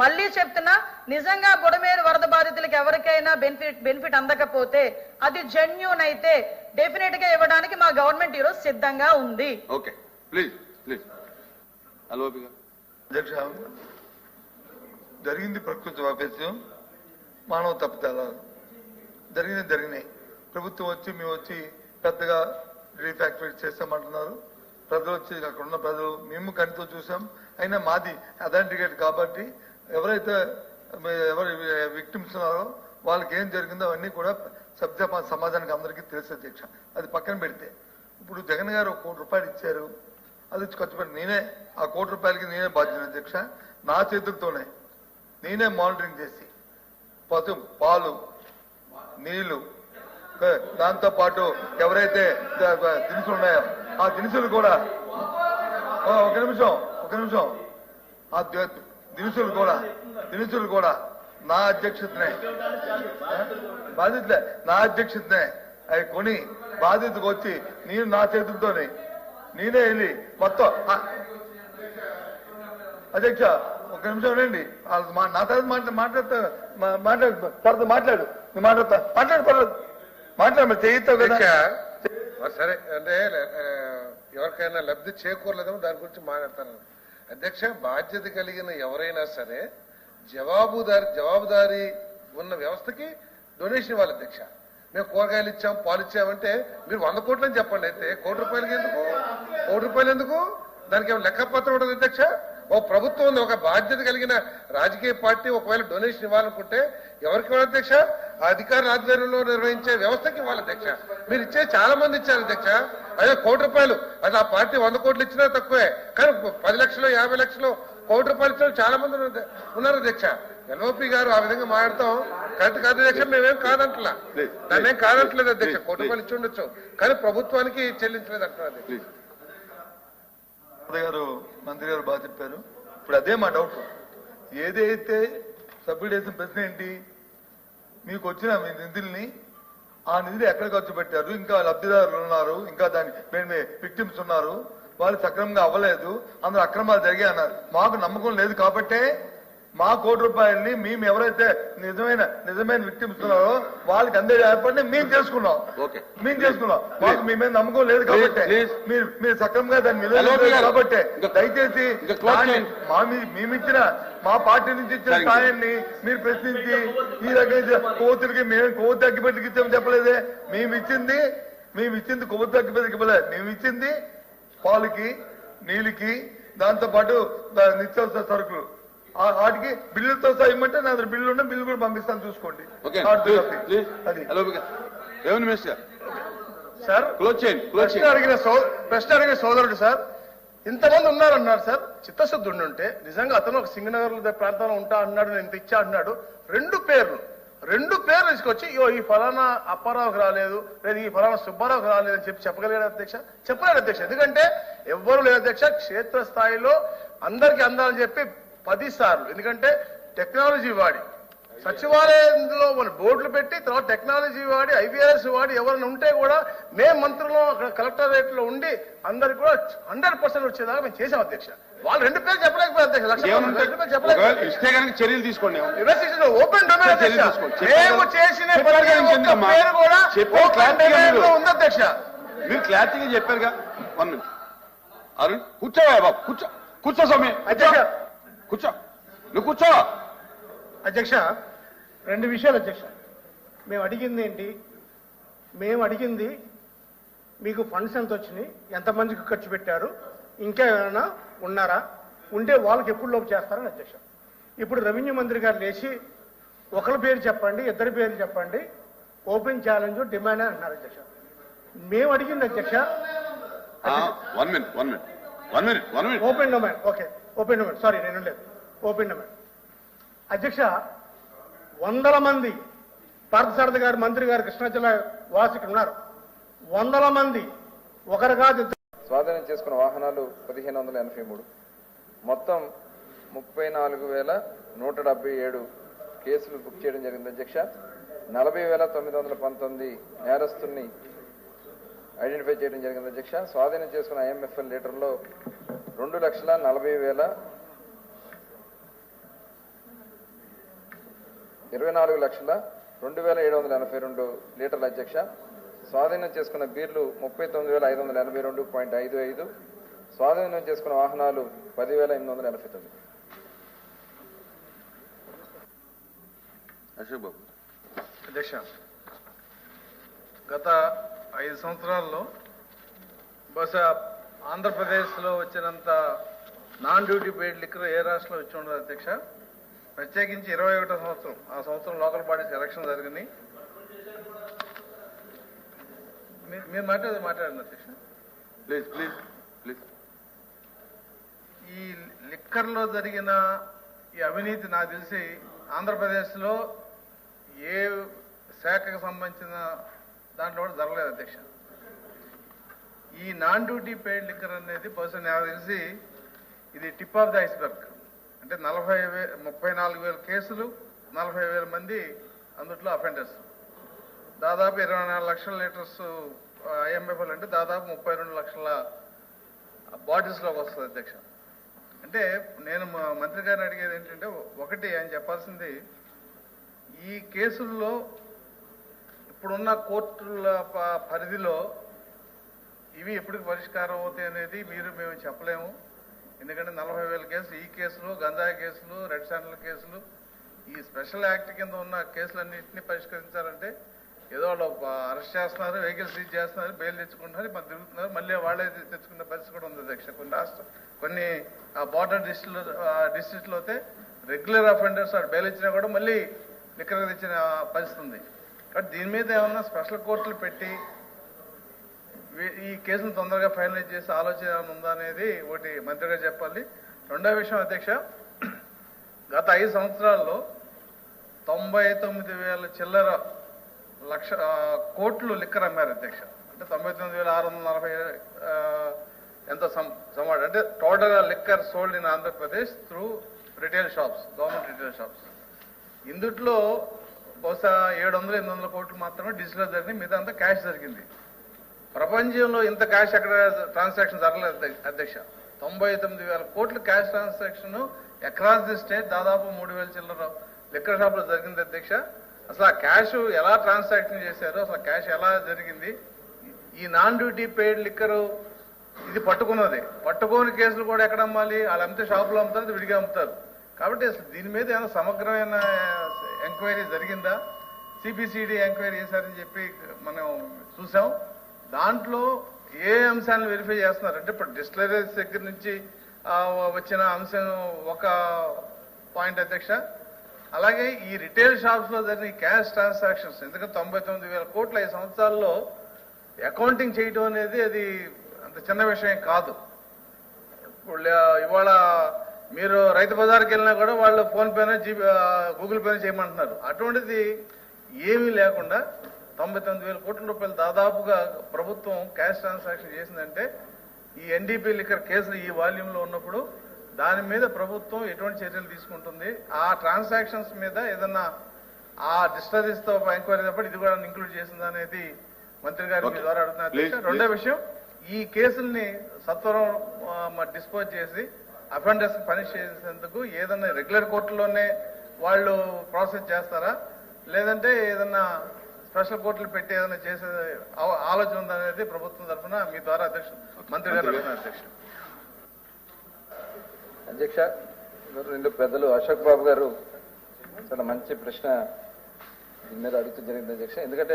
మళ్ళీ చెప్తున్నా నిజంగా బుడమేరు వరద బాధితులకు ఎవరికైనా బెనిఫిట్ బెనిఫిట్ అందకపోతే అది జెన్యూన్ అయితే డెఫినెట్గా ఇవ్వడానికి మా గవర్నమెంట్ ఈరోజు సిద్ధంగా ఉంది. Okay please please. అధ్యక్ష జరిగింది ప్రకృతి వైపరీత్యం మానవ తప్పిదాలు జరిగినవి జరిగినాయి. ప్రభుత్వం వచ్చి మేము వచ్చి పెద్దగా రీఫాక్టరీ చేస్తామంటున్నారు. ప్రజలు వచ్చి అక్కడ ఉన్న ప్రజలు మేము కంటితో చూసాం. అయినా మాది అథెంటికేట్ కాబట్టి ఎవరైతే ఎవరు విక్టిమ్స్ ఉన్నారో వాళ్ళకి ఏం జరిగిందో అవన్నీ కూడా సభ్య సమాజానికి అందరికీ తెలుసు అధ్యక్ష అది పక్కన పెడితే. ఇప్పుడు జగన్ గారు ఒక కోటి రూపాయలు ఇచ్చారు. అది ఖర్చు పెట్టి నేనే ఆ కోటి రూపాయలకి నేనే బాధ్యత అధ్యక్ష నా చేతులతోనే నేనే మానిటరింగ్ చేసి పశు పాలు నీళ్ళు దాంతోపాటు దాంతో పాటు ఎవరైతే దినుసులు ఉన్నాయో ఆ దినుసులు కూడా ఒక నిమిషం ఒక నిమిషం. ఆ దినుసులు కూడా దినుసులు కూడా. నా అధ్యక్షతనే. బాధితులే నా అధ్యక్షతనే. అవి కొని బాధితుకు వచ్చి నేను నా చేతులతోనే. నేనే వెళ్ళి మొత్తం అధ్యక్ష ఒక నిమిషం రండి మా- నా తర్వాత మాట్లా మాట్లాడతా మాట్లాడు తర్వాత మాట్లాడు. నువ్వు మాట్లాడతా. మాట్లాడు పర్లేదు మాట్లాడు మరి చేయిస్తావు కదా. సరే అంటే ఎవరికైనా లబ్ధి చేకూరలేదేమో దాని గురించి మాట్లాడతాను. అధ్యక్ష బాధ్యత కలిగిన ఎవరైనా సరే జవాబుదారి జవాబుదారీ ఉన్న వ్యవస్థకి డొనేషన్ ఇవ్వాలి అధ్యక్ష. మేము కూరగాయలు ఇచ్చాం పాలు ఇచ్చామంటే మీరు వంద కోట్లని చెప్పండి. అయితే కోటి రూపాయలకి ఎందుకు? కోటి రూపాయలు ఎందుకు? దానికి ఏమైనా లెక్కపత్రం ఉండదు అధ్యక్ష? ఓ ప్రభుత్వం ఉంది ఒక బాధ్యత కలిగిన రాజకీయ పార్టీ ఒకవేళ డొనేషన్ ఇవ్వాలనుకుంటే ఎవరికి ఇవ్వాలి అధ్యక్ష? ఆ అధికారుల ఆధ్వర్యంలో నిర్వహించే వ్యవస్థకి ఇవ్వాలి అధ్యక్ష. మీరు ఇచ్చే చాలా మంది ఇచ్చారు అధ్యక్ష. అదే కోటి రూపాయలు. అది ఆ పార్టీ వంద కోట్లు ఇచ్చినా తక్కువే. కానీ పది లక్షలు యాభై లక్షలు కోటి రూపాయలు ఇచ్చిన చాలా మంది ఉన్నారు- అధ్యక్ష. ఎల్ఓపి గారు ఆ విధంగా మాట్లాడతాం. కరెక్ట్ కాదు అధ్యక్ష మేమేం కాదంటలా. దాన్ని కాదంటలేదు అధ్యక్ష. కోటి రూపాయలు ఇచ్చి ఉండొచ్చు. కానీ ప్రభుత్వానికి చెల్లించలేదు అంటున్నారు గారు మంత్రి గారు బాగా చెప్పారు. ఇప్పుడు అదే మా డౌట్ ఏదైతే సభ్యుడు వేసిన ప్రశ్న ఏంటి? మీకు వచ్చిన మీ నిధుల్ని ఆ నిధులు ఎక్కడ ఖర్చు పెట్టారు? ఇంకా లబ్ధిదారులు ఉన్నారు ఇంకా దాని విక్టిమ్స్ ఉన్నారు. వాళ్ళు సక్రమంగా అవ్వలేదు అందరూ అక్రమాలు జరిగాయి అన్నారు. మాకు నమ్మకం లేదు కాబట్టే మా కోటి రూపాయల్ని మేము ఎవరైతే నిజమైన నిజమైన విక్టిమ్స్ ఉన్నారో వాళ్ళకి అందే ఏర్పడిని మేము చేసుకున్నాం. మేము చేసుకున్నాం మాకు మీ మీద నమ్మకం లేదు కాబట్టి. మీరు మీరు సక్రమంగా దాన్ని. కాబట్టి దయచేసి. మా మేమిచ్చిన మా పార్టీ నుంచి ఇచ్చిన. స్థాయిని మీరు ప్రశ్నించి ఈ రకంగా కోతులకి మేము కొవ్వు తగ్గిపెట్టుకు ఇచ్చామని చెప్పలేదే మేము ఇచ్చింది మేము ఇచ్చింది కొవ్వు తగ్గిపెట్టుకు ఇవ్వలేదు మేము ఇచ్చింది పాలకి నీళ్ళకి దాంతో పాటు దా- నిత్యావసర సరుకులు వాటికి బిల్లులతో సహా ఇమ్మంటే నా దగ్గర బిల్లు ఉంటే బిల్లు కూడా పంపిస్తాను చూసుకోండి. సార్ క్లోజ్ చేయండి క్లోజ్ ప్రశ్న అడిగిన సో ప్రశ్న అడిగిన సోదరుడు సార్ ఇంతమంది ఉన్నారన్నారు సార్ చిత్తశుద్ధి ఉండుంటే నిజంగా అతను ఒక సింగనగర్ ప్రాంతంలో ఉంటా అన్నాడు నేను ఇంత ఇచ్చా అన్నాడు. రెండు పేర్లు. రెండు పేర్లు తీసుకొచ్చి "ఇగో ఈ ఫలానా అప్పారావుకి రాలేదు లేదా ఈ ఫలానా సుబ్బారావుకి రాలేదు అని చెప్పి చెప్పగలిగాడు అధ్యక్ష? చెప్పలేడు అధ్యక్ష. ఎందుకంటే ఎవ్వరు లేదు అధ్యక్ష క్షేత్ర స్థాయిలో అందరికి అందాలని చెప్పి పది సార్లు ఎందుకంటే టెక్నాలజీ వాడి. సచివాలయంలో మన బోర్డులు పెట్టి తర్వాత టెక్నాలజీ వాడి ఐవీఆర్ఎస్ వాడి ఎవరైనా ఉంటే కూడా మేము మంత్రులు అక్కడ కలెక్టరేట్లో ఉండి అందరికి కూడా హండ్రెడ్ పర్సెంట్ వచ్చేదాకా మేము చేసాం అధ్యక్ష. వాళ్ళు రెండు పేరు చెప్పలేకపోయారు అధ్యక్ష. లక్ష రెండు పేరు కనుక చర్యలు తీసుకోండి. Investigation open domain. మేము చేసిన? పేరు కూడా మీరు. ఉంది అధ్యక్ష. మీరు క్లారిటీగా చెప్పారుగా. వన్ మినిట్ అరుణ్ కూర్చోవా బాబు. కూర్చో. కూర్చో స్వామి. అధ్యక్ష కూర్చో. నువ్వు కూర్చో. అధ్యక్ష రెండు విషయాలు అధ్యక్ష. మేము అడిగింది ఏంటి? మేము అడిగింది మీకు ఫండ్స్ ఎంత వచ్చినాయి? ఎంతమందికి ఖర్చు పెట్టారు? ఇంకా ఏమైనా ఉన్నారా? ఉంటే వాళ్ళకి ఎప్పుడు లోపు చేస్తారని అధ్యక్ష. ఇప్పుడు రెవెన్యూ మంత్రి గారు లేచి ఒకరి పేరు చెప్పండి ఇద్దరి పేరు చెప్పండి. ఓపెన్ ఛాలెంజ్ డిమాండ్ అని అంటున్నారు అధ్యక్ష. మేము అడిగింది అధ్యక్ష. One minute one minute. One minute one minute. Open domain okay. Open domain sorry నేను లేదు ఓపెన్ డొమైన్ అధ్యక్ష వందల మంది పార్థసారథి గారు మంత్రి గారు కృష్ణా జిల్లా వాసికి ఉన్నారు. వందల మంది ఒకరు కాదు స్వాధీనం చేసుకున్న వాహనాలు పదిహేను వందల ఎనభై మూడు. మొత్తం ముప్పై నాలుగు వేల నూట డెబ్బై ఏడు కేసులు బుక్ చేయడం జరిగింది అధ్యక్ష. నలభై వేల తొమ్మిది వందల పంతొమ్మిది నేరస్తుల్ని ఐడెంటిఫై చేయడం జరిగింది అధ్యక్ష. స్వాధీనం చేసుకున్న ఐఎంఎఫ్ఎల్ లీటర్లో రెండు లక్షల నలభై వేల ఇరవై నాలుగు లక్షల రెండు వేల ఏడు వందల ఎనభై రెండు లీటర్ల అధ్యక్ష. స్వాధీనం చేసుకున్న బీర్లు ముప్పై తొమ్మిది వేల ఐదు వందల ఎనభై రెండు పాయింట్ ఐదు ఐదు. స్వాధీనం చేసుకున్న వాహనాలు పదివేల ఎనిమిది వందల ఎనభై తొమ్మిది. అశోక్ బాబు. అధ్యక్ష గత ఐదు సంవత్సరాల్లో బహుశా ఆంధ్రప్రదేశ్లో వచ్చినంత నాన్ డ్యూటీ పెయిడ్ లిక్కర్ ఏ రాష్ట్రంలో వచ్చి ఉండదు అధ్యక్ష. ప్రత్యేకించి ఇరవై ఒకటో సంవత్సరం. ఆ సంవత్సరం లోకల్ బాడీస్ ఎలక్షన్ జరిగినాయి మీ- మీరు మాట్లాడేది మాట్లాడండి అధ్యక్ష. Please please please. ఈ లిక్కర్లో జరిగిన ఈ అవినీతి నాకు తెలిసి ఆంధ్రప్రదేశ్లో ఏ శాఖకు సంబంధించిన దాంట్లో కూడా జరగలేదు అధ్యక్ష. ఈ నాన్ డ్యూటీ పెయిడ్ లిక్కర్ అనేది బహుశా నాకు తెలిసి ఇది టిప్ ఆఫ్ ద ఐస్బర్గ్ అంటే నలభై వే ముప్పై నాలుగు వేల కేసులు నలభై వేల మంది అందుట్లో అఫెండర్స్ దాదాపు ఇరవై నాలుగు లక్షల లీటర్స్ ఐఎంఎఫ్ఎల్ అంటే దాదాపు ముప్పై రెండు లక్షల బాటిల్స్లోకి వస్తుంది అధ్యక్ష. అంటే నేను మా మంత్రి గారిని అడిగేది ఏంటంటే ఒకటి ఆయన చెప్పాల్సింది ఈ కేసుల్లో ఇప్పుడున్న కోర్టుల పరిధిలో ఇవి ఎప్పటికి పరిష్కారం అవుతాయి అనేది మీరు మేము చెప్పలేము. ఎందుకంటే నలభై వేల కేసులు ఈ కేసులు గంజాయి కేసులు రెడ్ శాండల్ కేసులు ఈ స్పెషల్ యాక్ట్ కింద ఉన్న కేసులన్నింటినీ పరిష్కరించాలంటే ఏదో వాళ్ళు అరెస్ట్ చేస్తున్నారు వెహికల్ సీజ్ చేస్తున్నారు బెయిల్ తెచ్చుకుంటున్నారు మరి తిరుగుతున్నారు మళ్ళీ వాళ్ళే తెచ్చుకునే పరిస్థితి కూడా ఉంది అధ్యక్ష. కొన్ని రాష్ట్ర కొన్ని ఆ బార్డర్ డిస్ట్రిక్ట్ డిస్ట్రిక్ట్లో అయితే రెగ్యులర్ అఫెండర్స్ వాడు బెయిల్ ఇచ్చినా కూడా మళ్ళీ లిక్కర్ తెచ్చిన పరిస్థితి ఉంది. కాబట్టి దీని మీద ఏమన్నా స్పెషల్ కోర్టులు పెట్టి ఈ కేసును తొందరగా ఫైనలైజ్ చేసే ఆలోచన ఉందా అనేది ఒకటి మంత్రిగా చెప్పాలి. రెండో విషయం అధ్యక్ష గత ఐదు సంవత్సరాల్లో తొంభై తొమ్మిది వేల చిల్లర లక్ష కోట్లు లిక్కర్ అమ్మారు అధ్యక్ష. అంటే తొంభై తొమ్మిది వేల ఆరు వందల నలభై ఎంత సమ్ సమాడ్ అంటే total liquor sold in Andhra Pradesh through retail shops government retail shops ఇందుట్లో బహుశా ఏడు వందల ఎనిమిది వందల కోట్లు మాత్రమే డిజిటల్ జరిగింది మిగతా అంతా క్యాష్ జరిగింది. ప్రపంచంలో ఇంత క్యాష్ ఎక్కడ ట్రాన్సాక్షన్ జరగలేదు అధ్యక్ష తొంభై తొమ్మిది వేల కోట్ల cash transaction across the state దాదాపు మూడు వేల చిల్లర లిక్కర్ షాప్లో జరిగింది అధ్యక్ష. అసలు ఆ క్యాష్ ఎలా ట్రాన్సాక్షన్ చేశారు? అసలు క్యాష్ ఎలా జరిగింది? ఈ నాన్ డ్యూటీ పెయిడ్ లిక్కర్ ఇది పట్టుకున్నది. పట్టుకోని కేసులు కూడా ఎక్కడ అమ్మాలి? వాళ్ళు అమ్మితే షాపులో అమ్ముతారు విడిగా అమ్ముతారు. కాబట్టి అసలు దీని మీద ఏమైనా సమగ్రమైన ఎంక్వైరీ జరిగిందా? సిబిసిడి ఎంక్వైరీ చేశారని చెప్పి మనం చూసాం. దాంట్లో ఏ అంశాలను వెరిఫై చేస్తున్నారు? అంటే ఇప్పుడు డిస్టిలరీస్ దగ్గర నుంచి వచ్చిన అంశం ఒక పాయింట్ అధ్యక్ష. అలాగే ఈ రిటైల్ షాప్స్లో జరిగిన క్యాష్ ట్రాన్సాక్షన్స్ ఎందుకంటే తొంభై తొమ్మిది వేల కోట్ల ఐదు సంవత్సరాల్లో అకౌంటింగ్ చేయడం అనేది అది అంత చిన్న విషయం కాదు. ఇప్పుడు ఇవాళ మీరు రైతు బజార్కి వెళ్ళినా కూడా వాళ్ళు ఫోన్ జీబీ గూగుల్ పేనే చేయమంటున్నారు. అటువంటిది ఏమీ లేకుండా తొంభై తొమ్మిది వేల కోట్ల రూపాయలు దాదాపుగా ప్రభుత్వం క్యాష్ ట్రాన్సాక్షన్ చేసిందంటే ఈ ఎన్డీపీ లిక్కర్ కేసులు ఈ వాల్యూమ్లో ఉన్నప్పుడు దాని మీద ప్రభుత్వం ఎటువంటి చర్యలు తీసుకుంటుంది? ఆ ట్రాన్సాక్షన్స్ మీద ఏదన్నా ఆ డిస్టరీస్తో ఎంక్వైరీ తప్ప ఇది కూడా ఇంక్లూడ్ చేసిందా అనేది మంత్రి గారి మీ ద్వారా అడుగుతున్నారు. రెండో విషయం ఈ కేసుల్ని సత్వరం డిస్పోజ్ చేసి అఫెండర్స్ పనిష్ చేసేందుకు ఏదన్నా రెగ్యులర్ కోర్టులోనే వాళ్ళు ప్రాసెస్ చేస్తారా? లేదంటే ఏదన్నా స్పెషల్ కోర్టులు పెట్టి ఏదైనా చేసే ఆలోచన ఉందనేది ప్రభుత్వం తరఫున మీ ద్వారా అధ్యక్ష మంత్రి గారు అడుగుతున్నారు అధ్యక్ష అధ్యక్ష రెండు పెద్దలు? అశోక్ బాబు గారు చాలా మంచి ప్రశ్న దీని మీద అడుగుతూ జరిగింది అధ్యక్ష. ఎందుకంటే